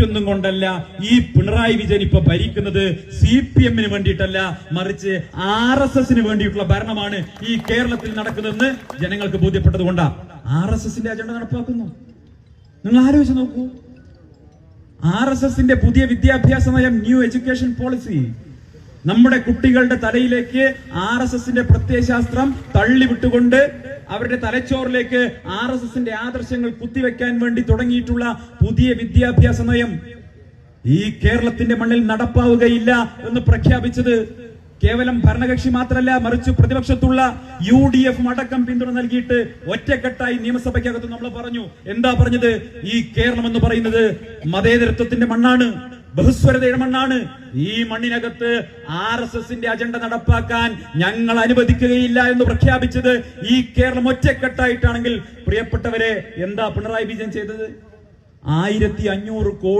മറ്റൊന്നും കൊണ്ടല്ല ഈ പിണറായി വിജയൻ ഇപ്പൊ ഭരിക്കുന്നത് സി പി എമ്മിന് വേണ്ടിയിട്ടല്ല മറിച്ച് ആർ എസ് എസിന് വേണ്ടിയിട്ടുള്ള ഭരണമാണ് ഈ കേരളത്തിൽ നടക്കുന്നതെന്ന് ജനങ്ങൾക്ക് ബോധ്യപ്പെട്ടത് കൊണ്ടാ. ആർ എസ് എസിന്റെ അജണ്ട നടപ്പാക്കുന്നു. നിങ്ങൾ ആലോചിച്ച് നോക്കൂ. ആർ എസ് എസിന്റെ പുതിയ വിദ്യാഭ്യാസ നയം ന്യൂ എഡ്യൂക്കേഷൻ പോളിസി നമ്മുടെ കുട്ടികളുടെ തലയിലേക്ക് ആർ എസ് എസിന്റെ പ്രത്യയശാസ്ത്രം തള്ളിവിട്ടുകൊണ്ട് അവരുടെ തലച്ചോറിലേക്ക് ആർ എസ് എസിന്റെ ആദർശങ്ങൾ കുത്തിവെക്കാൻ വേണ്ടി തുടങ്ങിയിട്ടുള്ള പുതിയ വിദ്യാഭ്യാസ നയം ഈ കേരളത്തിന്റെ മണ്ണിൽ നടപ്പാവുകയില്ല എന്ന് പ്രഖ്യാപിച്ചത് കേവലം ഭരണകക്ഷി മാത്രമല്ല മറിച്ച് പ്രതിപക്ഷത്തുള്ള യു ഡി എഫ് അടക്കം പിന്തുണ നൽകിയിട്ട് ഒറ്റക്കെട്ടായി നിയമസഭയ്ക്കകത്ത് നമ്മൾ പറഞ്ഞു. എന്താ പറഞ്ഞത്? ഈ കേരളം എന്ന് പറയുന്നത് മതേതരത്വത്തിന്റെ മണ്ണാണ്. ബഹുസ്വരതയുടെ മണ്ണാണ് ഈ മണ്ണിനകത്ത് ആർ എസ് എസിന്റെ അജണ്ട നടപ്പാക്കാൻ ഞങ്ങൾ അനുവദിക്കുകയില്ല എന്ന് പ്രഖ്യാപിച്ചത് ഈ കേരളം ഒറ്റക്കെട്ടായിട്ടാണെങ്കിൽ പ്രിയപ്പെട്ടവരെ എന്താ പിണറായി വിജയൻ ചെയ്തത്? ആയിരത്തി അഞ്ഞൂറ് കോടി